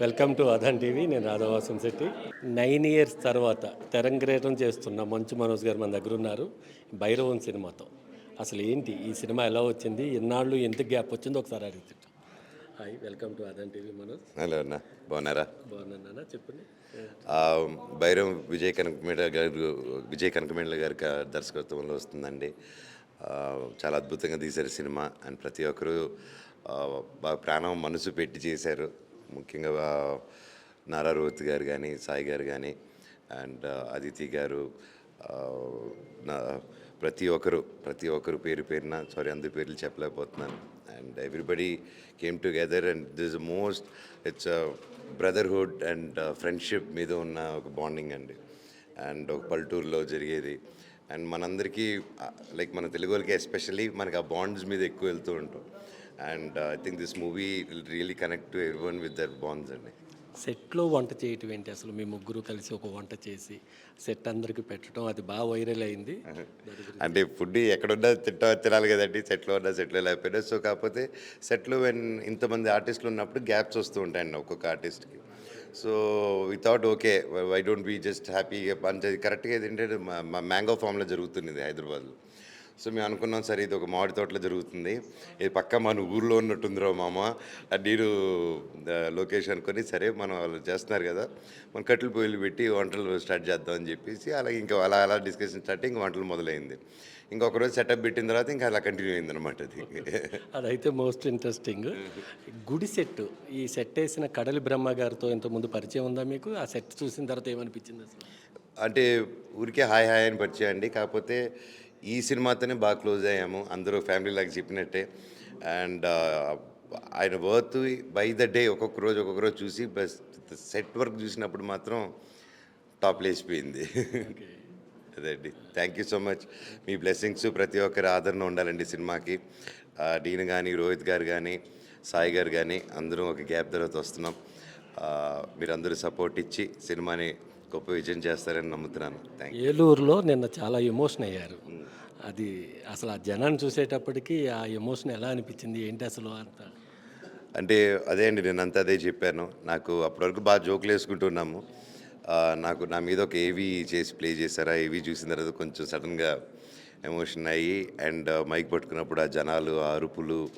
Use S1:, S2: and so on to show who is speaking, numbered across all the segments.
S1: Welcome to అదన్ TV నేను రాధావాసం Shetty. Nine years తర్వాత తెరంగేటం చేస్తున్న మంచు మనోజ్ గారు మన దగ్గర ఉన్నారు భైరవన్ సినిమాతో. అసలు ఏంటి ఈ సినిమా ఎలా వచ్చింది ఎన్నాళ్ళు ఎంత గ్యాప్ వచ్చిందో ఒకసారి అడుగుతుంటాం హాయ్ వెల్కమ్ టు అదన్ టీవీ మనోజ్.
S2: హలో అన్న బాగున్నారా?
S1: బాగున్నానా చెప్పండి.
S2: భైరవ్ విజయ్ కనకమేడ గారు విజయ్ కనకమేడ గారి దర్శకత్వంలో వస్తుందండి. చాలా అద్భుతంగా తీశారు సినిమా. అండ్ ప్రతి ఒక్కరూ బాగా ప్రాణం మనసు పెట్టి చేశారు. ముఖ్యంగా నారా రోహిత్ గారు కానీ సాయి గారు కానీ అండ్ uh, అదితి గారు uh, నా ప్రతి ఒక్కరు ప్రతి ఒక్కరు పేరు పేరున సారీ అందరి పేర్లు చెప్పలేకపోతున్నాను. And everybody came together and this most it's brotherhood and friendship మీద ఉన్న ఒక బాండింగ్ అండి. అండ్ ఒక పల్లెటూరులో జరిగేది. అండ్ మనందరికీ uh, లైక్ మన తెలుగు వాళ్ళకి ఎస్పెషల్లీ మనకి ఆ బాండ్స్ మీద ఎక్కువ వెళ్తూ ఉంటాం. And I think this movie will really connect to every one with their bonds అండి
S1: సెట్లో వంట చేయటం ఏంటి? అసలు మీ ముగ్గురు కలిసి ఒక వంట చేసి సెట్ అందరికి పెట్టడం అది బాగా వైరల్ అయింది.
S2: అంటే ఫుడ్ ఎక్కడున్నా తింటా తినాలి కదండి. సెట్లో ఉన్నా సెట్లో లేకపోయినా. సో కాకపోతే సెట్లో వెన్ ఇంతమంది ఆర్టిస్టులు ఉన్నప్పుడు గ్యాప్స్ వస్తూ ఉంటాయండి ఒక్కొక్క ఆర్టిస్ట్కి so without okay why don't be just happy అంటే కరెక్ట్గా ఏంటంటే మ్యాంగో ఫామ్లో జరుగుతుంది హైదరాబాద్లో. సో మేము అనుకున్నాం సరే ఇది ఒక మామిడి తోటలో జరుగుతుంది. ఇది పక్క మన ఊర్లో ఉన్నట్టుందిరో మామ. నేను లొకేషన్ అనుకొని సరే మనం వాళ్ళు చేస్తున్నారు కదా మనం కట్టెలు పొయ్యిలు పెట్టి వంటలు స్టార్ట్ చేద్దాం అని చెప్పేసి అలాగే ఇంకా అలా అలా డిస్కషన్ స్టార్ట్ ఇంకా వంటలు మొదలైంది. ఇంకొక రోజు సెటప్ పెట్టిన తర్వాత ఇంకా అలా కంటిన్యూ అయింది అనమాట అది
S1: అదైతే మోస్ట్ ఇంట్రెస్టింగ్. గుడి సెట్ ఈ సెట్ వేసిన కడలి బ్రహ్మ గారితో ఇంతకుముందు పరిచయం ఉందా మీకు? ఆ సెట్ చూసిన తర్వాత ఏమనిపించింది అసలు?
S2: అంటే ఊరికే హాయ్ హాయ్ అని పరిచయం అండి. కాకపోతే ఈ సినిమాతోనే బాగా క్లోజ్ అయ్యాము. అందరూ ఫ్యామిలీ లాగా చెప్పినట్టే. అండ్ ఆయన వర్త్ బై ద డే ఒక్కొక్క రోజు ఒక్కొక్క రోజు చూసి బస్ సెట్ వర్క్ చూసినప్పుడు మాత్రం టాప్ లేచిపోయింది. అదే అండి. Thank you so much. Me blessings ప్రతి ఒక్కరి ఆదరణ ఉండాలండి సినిమాకి. డీన్ కానీ రోహిత్ గారు కానీ సాయి గారు కానీ అందరూ ఒక గ్యాప్ తర్వాత వస్తున్నాం. మీరందరూ సపోర్ట్ ఇచ్చి సినిమాని గొప్ప విజయం చేస్తారని నమ్ముతున్నాను.
S1: ఏలూరులో నిన్న చాలా ఎమోషన్ అయ్యారు. అది అసలు ఆ జనాన్ని చూసేటప్పటికి ఆ ఎమోషన్ ఎలా అనిపించింది? ఏంటి అసలు అంత?
S2: అంటే అదే అండి నేను అంతా అదే చెప్పాను. నాకు అప్పటివరకు బాగా జోకులు వేసుకుంటున్నాము. నాకు నా మీద ఒక ఏవీ చేసి ప్లే చేశారా ఏవీ చూసిన తర్వాత కొంచెం సడన్గా ఎమోషన్ అయ్యి అండ్ మైక్ పట్టుకున్నప్పుడు ఆ జనాలు ఆ అరుపులు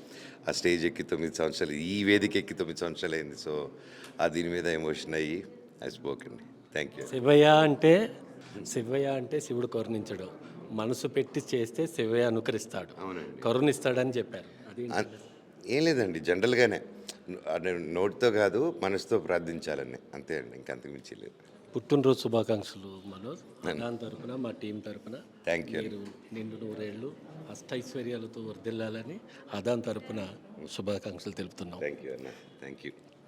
S2: ఆ స్టేజ్ ఎక్కి తొమ్మిది సంవత్సరాలు ఈ వేదిక ఎక్కి తొమ్మిది సంవత్సరాలు అయింది సో ఆ దీని మీద ఎమోషన్ అయ్యి ఐ స్పోక్ అండి. థ్యాంక్ యూ
S1: శివయ్య అంటే శివయ్య అంటే శివుడు కరుణించడు. మనసు పెట్టి చేస్తే శివయ్య అనుకరిస్తాడు. కరుణిస్తాడని చెప్పారు.
S2: ఏం లేదండి జనరల్గానే. నోటితో కాదు మనసుతో ప్రార్థించాలని. అంతే అండి ఇంకంతకు మించి లేదు.
S1: పుట్టినరోజు శుభాకాంక్షలు మనోజ్. దాని తరపున మా టీం తరపున.
S2: థ్యాంక్ యూ
S1: నిండు నూరేళ్ళు అష్టైశ్వర్యాలతో వర్దిల్లాలని అదాన్ తరపున శుభాకాంక్షలు తెలుపుతున్నాం.
S2: థ్యాంక్ యూ అన్న. Thank you